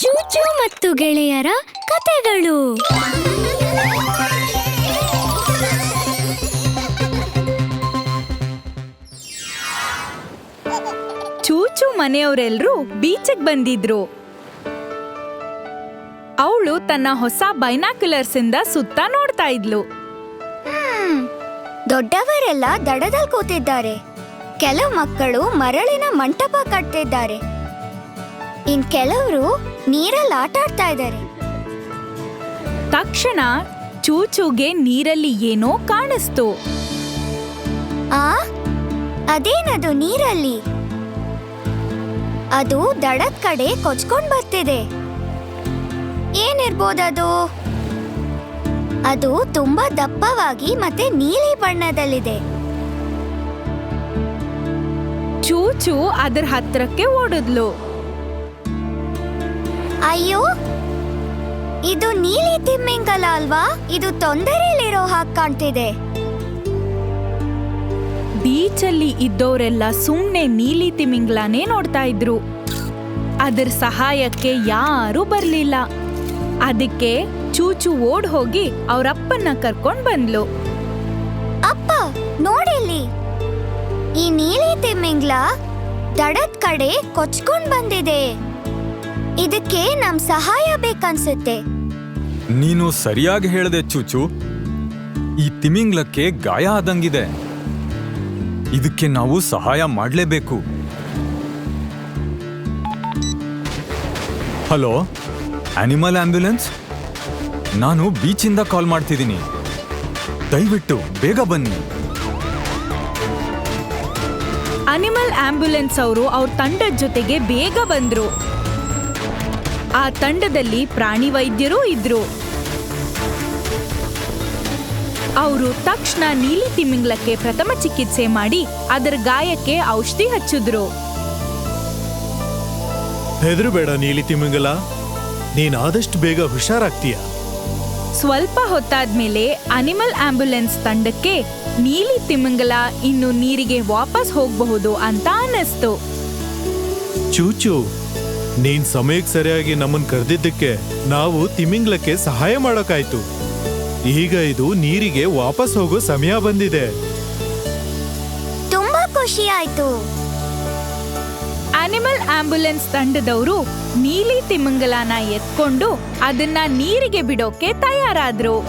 ಚೂಚು ಮತ್ತು ಗೆಳೆಯರ ಕತೆಗಳು. ಚೂಚು ಮನೆಯವರೆಲ್ಲರೂ ಬೀಚಿಗೆ ಬಂದಿದ್ರು. ಅವಳು ತನ್ನ ಹೊಸ ಬೈನಾಕ್ಯುಲರ್ಸ್ ಇಂದ ಸುತ್ತ ನೋಡ್ತಾ ಇದ್ಲು. ದೊಡ್ಡವರೆಲ್ಲ ದಡದಲ್ಲಿ ಕೂತಿದ್ದಾರೆ. ಕೆಲವು ಮಕ್ಕಳು ಮರಳಿನ ಮಂಟಪ ಕಟ್ತಿದ್ದಾರೆ. ಇನ್ ಕೆಲವರು ನೀರಲ್ಲಿ ಆಟ ಆಡ್ತಾ ಇದ್ದಾರೆ. ತಕ್ಷಣ ಚೂಚುಗೆ ನೀರಲ್ಲಿ ಏನೋ ಕಾಣಿಸ್ತು. ಆ? ಅದೇನದು ನೀರಲ್ಲಿ? ಅದು ದಡದ ಕಡೆ ಕೊಚ್ಕೊಂಡು ಬರ್ತಿದೆ. ಏನಿರ್ಬೋದದು? ಅದು ತುಂಬಾ ದಪ್ಪವಾಗಿ ಮತ್ತೆ ನೀಲಿ ಬಣ್ಣದಲ್ಲಿದೆ. ಚೂಚು ಅದರ ಹತ್ರಕ್ಕೆ ಓಡಿದ್ಲು. ಅಯ್ಯೋ ಇದು ನೀಲಿ ತಿಮ್ಮಿಂಗಲ ಅಲ್ವಾ? ಇದು ತೊಂದರೆಯಲ್ಲಿರೋ ಹಾಗೆ ಕಾಣ್ತಿದೆ. ಬೀಚಲ್ಲಿ ಇದ್ದವರೆಲ್ಲ ಸುಮ್ಮನೆ ನೀಲಿ ತಿಮಿಂಗ್ಲಾನೇ ನೋಡ್ತಾ ಇದ್ರು. ಅದರ ಸಹಾಯಕ್ಕೆ ಯಾರೂ ಬರಲಿಲ್ಲ. ಅದಕ್ಕೆ ಚೂಚು ಓಡ್ ಹೋಗಿ ಅವರಪ್ಪನ್ನ ಕರ್ಕೊಂಡ್ ಬಂದ್ಲು. ಅಪ್ಪ ನೋಡಿಲ್ಲಿ. ಈ ನೀಲಿ ತಿಮ್ಮಿಂಗ್ಲ ದಡದ ಕಡೆ ಕೊಚ್ಕೊಂಡ್ ಬಂದಿದೆ. ಇದಕ್ಕೆ ನಮ್ ಸಹಾಯ ಬೇಕನ್ಸುತ್ತೆ. ನೀನು ಸರಿಯಾಗಿ ಹೇಳದೆ ಚೂಚು. ಈ ತಿಮಿಂಗ್ಲಕ್ಕೆ ಗಾಯ ಆದಂಗಿದೆ. ಇದಕ್ಕೆ ನಾವು ಸಹಾಯ ಮಾಡಲೇಬೇಕು. Hello animal ambulance? ನಾನು ಬೀಚಿಂದ ಕಾಲ್ ಮಾಡ್ತಿದ್ದೀನಿ. ದಯವಿಟ್ಟು ಬೇಗ ಬನ್ನಿ. ಅನಿಮಲ್ ಆಂಬ್ಯುಲೆನ್ಸ್ ಅವರು ಅವ್ರ ತಂಡದ ಜೊತೆಗೆ ಬೇಗ ಬಂದ್ರು. ಆ ತಂಡದಲ್ಲಿ ಪ್ರಾಣಿ ವೈದ್ಯರೂ ಇದ್ರು. ಅವರು ತಕ್ಷಣ ನೀಲಿ ತಿಮಿಂಗ್ಲಕ್ಕೆ ಪ್ರಥಮ ಚಿಕಿತ್ಸೆ ಮಾಡಿ ಅದರ ಗಾಯಕ್ಕೆ ಔಷಧಿ ಹಚ್ಚಿದ್ರು. ಹೆದರಬೇಡ ನೀಲಿ ತಿಮಿಂಗಲ. ನೀನ್ ಆದಷ್ಟು ಬೇಗ ಹುಷಾರಾಗ್ತೀಯ. ಸ್ವಲ್ಪ ಹೊತ್ತಾದ್ಮೇಲೆ ಅನಿಮಲ್ ಆಂಬ್ಯುಲೆನ್ಸ್ ತಂಡಕ್ಕೆ ನೀಲಿ ತಿಮಿಂಗಲ ಇನ್ನು ನೀರಿಗೆ ವಾಪಸ್ ಹೋಗಬಹುದು ಅಂತ ಅನ್ನಿಸ್ತು. ಚೂಚು ನೀನ್ ಸಮಯಕ್ಕೆ ಸರಿಯಾಗಿ ನಮ್ಮನ್ ಕರೆದಿದ್ದಕ್ಕೆ ನಾವು ತಿಮಿಂಗ್ಲಕ್ಕೆ ಸಹಾಯ ಮಾಡೋಕಾಯ್ತು. ಈಗ ಇದು ನೀರಿಗೆ ವಾಪಸ್ ಹೋಗೋ ಸಮಯ ಬಂದಿದೆ. ತುಂಬಾ ಖುಷಿ ಆಯ್ತು. ಅನಿಮಲ್ ಆಂಬ್ಯುಲೆನ್ಸ್ ತಂಡದವರು ನೀಲಿ ತಿಮಿಂಗಲನ ಎತ್ಕೊಂಡು ಅದನ್ನ ನೀರಿಗೆ ಬಿಡೋಕೆ ತಯಾರಾದ್ರು.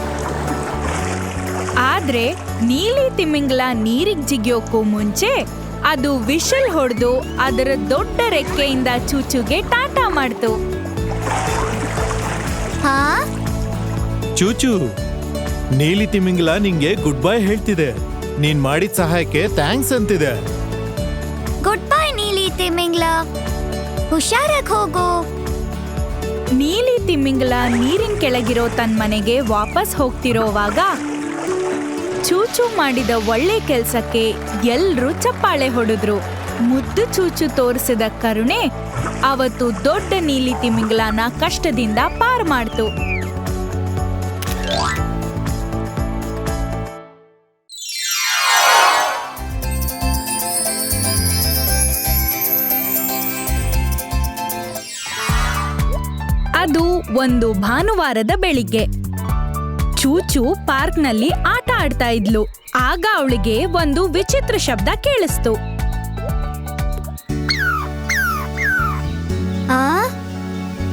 ಆದ್ರೆ ನೀಲಿ ತಿಮಿಂಗಲ ನೀರಿಗೆ ಜಿಗಿಯೋಕ್ಕೂ ಮುಂಚೆ ಅದು ವಿಶಲ್ ಹೊಡೆದು ಅದರ ದೊಡ್ಡ ರೆಕ್ಕೆಯಿಂದ ಚೂಚುಗೆ ಟಾಟಾ ಮಾಡ್ತು. ಹಾ? ಚೂಚು ನೀಲಿ ತಿಮಿಂಗ್ಲ ನಿಂಗೆ ಗುಡ್ ಬೈ ಹೇಳ್ತಿದೆ. ನೀನ್ ಮಾಡಿದ ಸಹಾಯಕ್ಕೆ ಥ್ಯಾಂಕ್ಸ್ ಅಂತಿದೆ. ಗುಡ್ ಬೈ ನೀಲಿ ತಿಮಿಂಗ್ಲ. ಹುಷಾರಾಗ್ ಹೋಗು. ನೀಲಿ ತಿಮಿಂಗ್ಲ ನೀರಿನ ಕೆಳಗಿರೋ ತನ್ನ ಮನೆಗೆ ವಾಪಸ್ ಹೋಗ್ತಿರೋವಾಗ ಚೂಚು ಮಾಡಿದ ಒಳ್ಳೆ ಕೆಲ್ಸಕ್ಕೆ ಎಲ್ರೂ ಚಪ್ಪಾಳೆ ಹೊಡೆದ್ರು. ಮುದ್ದು ಚೂಚು ತೋರಿಸಿದ ಕರುಣೆ ಅವತ್ತು ದೊಡ್ಡ ನೀಲಿ ತಿಮಿಂಗ್ಲಾನ ಕಷ್ಟದಿಂದ ಪಾರ್ ಮಾಡ್ತು. ಅದು ಒಂದು ಭಾನುವಾರದ ಬೆಳಿಗ್ಗೆ. ಚೂಚು ಪಾರ್ಕ್ನಲ್ಲಿ ಆಟ ಆಡ್ತಾ ಇದ್ಲು. ಆಗ ಅವಳಿಗೆ ಒಂದು ವಿಚಿತ್ರ ಶಬ್ದ ಕೇಳಿಸ್ತು. ಆ?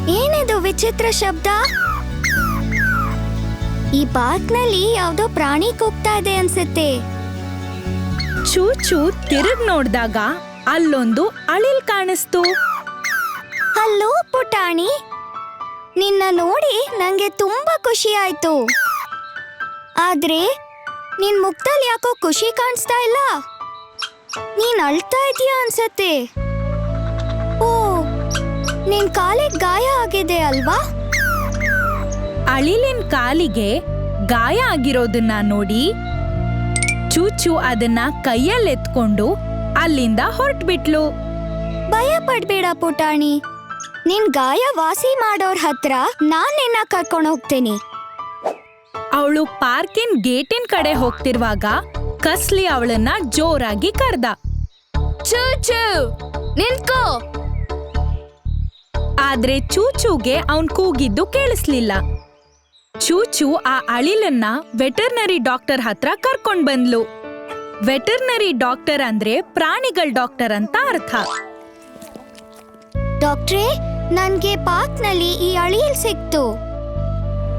ಏನಿದು ವಿಚಿತ್ರ ಶಬ್ದ? ಈ ಪಾರ್ಕ್ನಲ್ಲಿ ಯಾವ್ದೋ ಪ್ರಾಣಿ ಕೂಗ್ತಾ ಇದೆ ಅನ್ಸುತ್ತೆ. ಚೂಚು ತಿರುಗ್ ನೋಡ್ದಾಗ ಅಲ್ಲೊಂದು ಅಳಿಲ್ ಕಾಣಿಸ್ತು. ಹಲೋ ಪುಟಾಣಿ. ನಿನ್ನ ನೋಡಿ ನಂಗೆ ತುಂಬಾ ಖುಷಿ ಆಯ್ತು. ಆದ್ರೆ ನಿನ್ ಮುಖದಲ್ಲಿ ಯಾಕೋ ಖುಷಿ ಕಾಣಿಸ್ತಾ ಇಲ್ಲ? ನೀನ್ ಅಳ್ತಾ ಇದೀಯ ಅನ್ಸತ್ತೆ. ಓ ನಿನ್ ಕಾಲಿಗೆ ಗಾಯ ಆಗಿದೆ ಅಲ್ವಾ? ಅಳಿಲಿನ ಕಾಲಿಗೆ ಗಾಯ ಆಗಿರೋದನ್ನ ನೋಡಿ ಚೂಚು ಅದನ್ನ ಕೈಯಲ್ಲೆತ್ಕೊಂಡು ಅಲ್ಲಿಂದ ಹೊರಟ್ಬಿಟ್ಲು. ಭಯ ಪಡ್ಬೇಡ ಪುಟಾಣಿ. ನಿನ್ ಗಾಯ ವಾಸಿ ಮಾಡೋರ್ ಹತ್ರ ನಾನ್ ನಿನ್ನ ಕರ್ಕೊಂಡು ಹೋಗ್ತೀನಿ. ಅವಳು ಪಾರ್ಕಿನ್ ಗೇಟಿನ ಕಡೆ ಹೋಗ್ತಿರುವಾಗ ಕಸ್ಲಿ ಅವಳನ್ನ ಜೋರಾಗಿ ಕರ್ದ. ಚೂಚು ನಿಲ್ಕೋ ಆದ್ರೆ ಚೂಚೂಗೆ ಅವನ್ ಕೂಗಿದ್ದು ಕೇಳಿಸ್ಲಿಲ್ಲ. ಚೂಚು ಆ ಅಳಿಲನ್ನ ವೆಟರ್ನರಿ ಡಾಕ್ಟರ್ ಹತ್ರ ಕರ್ಕೊಂಡ್ ಬಂದ್ಲು. ವೆಟರ್ನರಿ ಡಾಕ್ಟರ್ ಅಂದ್ರೆ ಪ್ರಾಣಿಗಳ ಡಾಕ್ಟರ್ ಅಂತ ಅರ್ಥ. ಡಾಕ್ಟ್ರೇ, ನನ್ಗೆ ಪಾರ್ಕ್ನಲ್ಲಿ ಈ ಅಳಿಯಲ್ ಸಿಕ್ತು.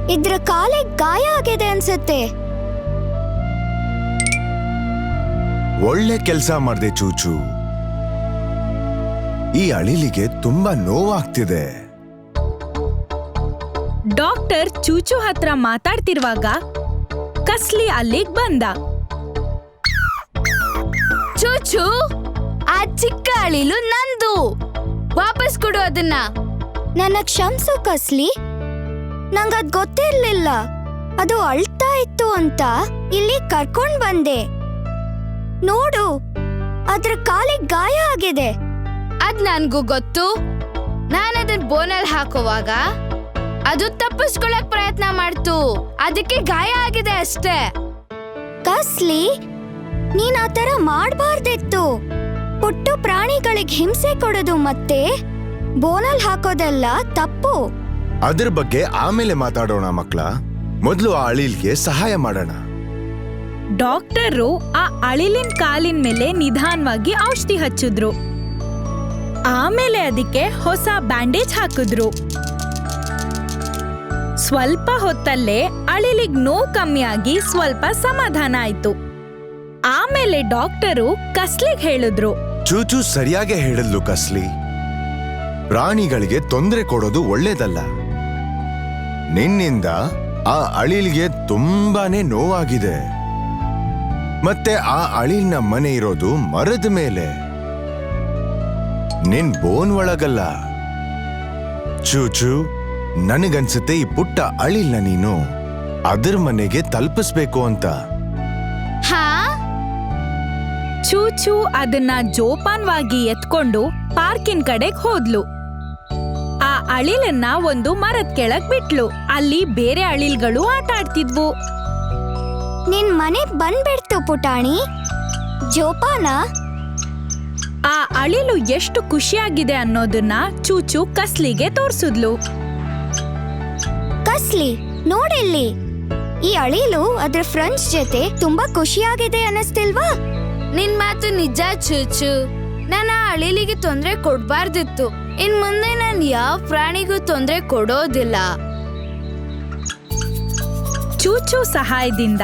ಇದ್ರ ಕಾಲೇ ಗಾಯ ಆಗಿದೆ ಅನ್ಸುತ್ತೆ. ಒಳ್ಳೆ ಕೆಲಸ ಮಾಡ್ದೆ ಚೂಚು. ಈ ಅಳಿಲಿಗೆ ತುಂಬಾ ನೋವಾಗ್ತಿದೆ. ಡಾಕ್ಟರ್ ಚೂಚು ಹತ್ರ ಮಾತಾಡ್ತಿರುವಾಗ ಕಸ್ಲಿ ಅಲ್ಲಿಗ್ ಬಂದ. ಚೂಚು ಆ ಚಿಕ್ಕ ಅಳಿಲು ನಂದು. ವಾಪಸ್ ಕೊಡು ಅದನ್ನ. ನನ್ನ ಕ್ಷಮ್ಸು ಕಸ್ಲಿ. ನಂಗದ್ ಗೊತ್ತಿರ್ಲಿಲ್ಲ. ಅದು ಅಳ್ತಾ ಇತ್ತು ಅಂತ ಇಲ್ಲಿ ಕರ್ಕೊಂಡ್ ಬಂದೆ. ನೋಡು ಅದ್ರ ಕಾಲಿಗೆ ಗಾಯ ಆಗಿದೆ. ಅದ್ ನನ್ಗೂ ಗೊತ್ತು. ನಾನು ಅದನ್ನ ಬೋನಲ್ಲಿ ಹಾಕುವಾಗ ಅದು ತಪ್ಪಿಸ್ಕೊಳಕ್ ಪ್ರಯತ್ನ ಮಾಡ್ತು. ಅದಕ್ಕೆ ಗಾಯ ಆಗಿದೆ ಅಷ್ಟೇ. ಕಸ್ಲಿ ನೀನ್ ಆ ತರ ಮಾಡ್ಬಾರ್ದಿತ್ತು. ಪುಟ್ಟು ಪ್ರಾಣಿಗಳಿಗೆ ಹಿಂಸೆ ಕೊಡೋದು ಮತ್ತೆ ಬೋನಲ್ ಹಾಕೋದೆಲ್ಲ ತಪ್ಪು. ಅದ್ರ ಬಗ್ಗೆ ಆಮೇಲೆ ಮಾತಾಡೋಣ ಮಕ್ಳ ಮೊದಲು ಆ ಅಳಿಲ್ಗೆ ಸಹಾಯ ಮಾಡೋಣ. ಡಾಕ್ಟರು ಆ ಅಳಿಲಿನ ಕಾಲಿನ ಮೇಲೆ ನಿಧಾನವಾಗಿ ಔಷಧಿ ಹಚ್ಚಿದ್ರು. ಆಮೇಲೆ ಅದಕ್ಕೆ ಹೊಸ ಬ್ಯಾಂಡೇಜ್ ಹಾಕಿದ್ರು. ಸ್ವಲ್ಪ ಹೊತ್ತಲ್ಲೇ ಅಳಿಲಿಗ್ ನೋವು ಕಮ್ಮಿಯಾಗಿ ಸ್ವಲ್ಪ ಸಮಾಧಾನ ಆಯ್ತು. ಆಮೇಲೆ ಡಾಕ್ಟರು ಕಸ್ಲಿಗ್ ಹೇಳಿದ್ರು. ಚೂಚು ಸರಿಯಾಗಿ ಹೇಳಿದ್ಲು ಕಸ್ಲಿ. ಪ್ರಾಣಿಗಳಿಗೆ ತೊಂದರೆ ಕೊಡೋದು ಒಳ್ಳೇದಲ್ಲ. ನಿನ್ನಿಂದ ಆ ಅಳಿಲ್ಗೆ ತುಂಬಾನೇ ನೋವಾಗಿದೆ. ಮತ್ತೆ ಆ ಅಳಿಲ್ನ ಮನೆ ಇರೋದು ಮರದ ಮೇಲೆ. ನಿನ್ ಬೋನ್ ಒಳಗಲ್ಲ. ಚೂಚು ನನಗನ್ಸುತ್ತೆ ಈ ಪುಟ್ಟ ಅಳಿಲ್ನ ನೀನು. ಅದ್ರ ಮನೆಗೆ ತಲುಪಿಸ್ಬೇಕು ಅಂತ. ಹಾ? ಚೂಚು ಅದನ್ನ ಜೋಪಾನ್ವಾಗಿ ಎತ್ಕೊಂಡು ಪಾರ್ಕಿನ್ ಕಡೆಗ್ ಹೋದ್ಲು. ಅಳಿಲನ್ನ ಒಂದು ಮರದ ಕೆಳಗ್ ಬಿಟ್ಲು. ಅಲ್ಲಿ ಬೇರೆ ಅಳಿಲ್ಗಳು ಆಟ ಆಡ್ತಿದ್ವು. ನಿನ್ ಮನೆ ಬಂದ್ಬಿಡ್ತು ಪುಟಾಣಿ. ಜೋಪಾನ. ಆ ಅಳಿಲು ಎಷ್ಟು ಖುಷಿಯಾಗಿದೆ ಅನ್ನೋದನ್ನ ಚೂಚು ಕಸ್ಲಿಗೆ ತೋರ್ಸಿದ್ಲು. ಕಸ್ಲಿ ನೋಡಿಲ್ಲಿ. ಈ ಅಳಿಲು ಅದ್ರ ಫ್ರೆಂಡ್ಸ್ ಜೊತೆ ತುಂಬಾ ಖುಷಿಯಾಗಿದೆ ಅನ್ನಿಸ್ತಿಲ್ವಾ ನಿನ್ ಮಾತು ನಿಜ ಚೂಚು. ನಾನು ಆ ಅಳಿಲಿಗೆ ತೊಂದರೆ ಕೊಡ್ಬಾರ್ದಿತ್ತು. ಇನ್ ಮುಂದೆ ನಾನು ಯಾವ ಪ್ರಾಣಿಗೂ ತೊಂದ್ರೆ ಕೊಡೋದಿಲ್ಲ. ಚೂಚು ಸಹಾಯದಿಂದ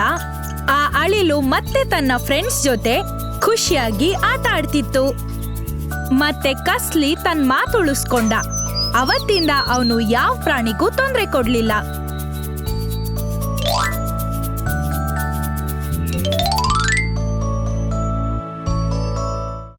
ಆ ಅಳಿಲು ಮತ್ತೆ ತನ್ನ ಫ್ರೆಂಡ್ಸ್ ಜೊತೆ ಖುಷಿಯಾಗಿ ಆಟ ಆಡ್ತಿತ್ತು. ಮತ್ತೆ ಕಸ್ಲಿ ತನ್ನ ಮಾತುಳಿಸ್ಕೊಂಡ. ಅವತ್ತಿಂದ ಅವನು ಯಾವ ಪ್ರಾಣಿಗೂ ತೊಂದರೆ ಕೊಡ್ಲಿಲ್ಲ.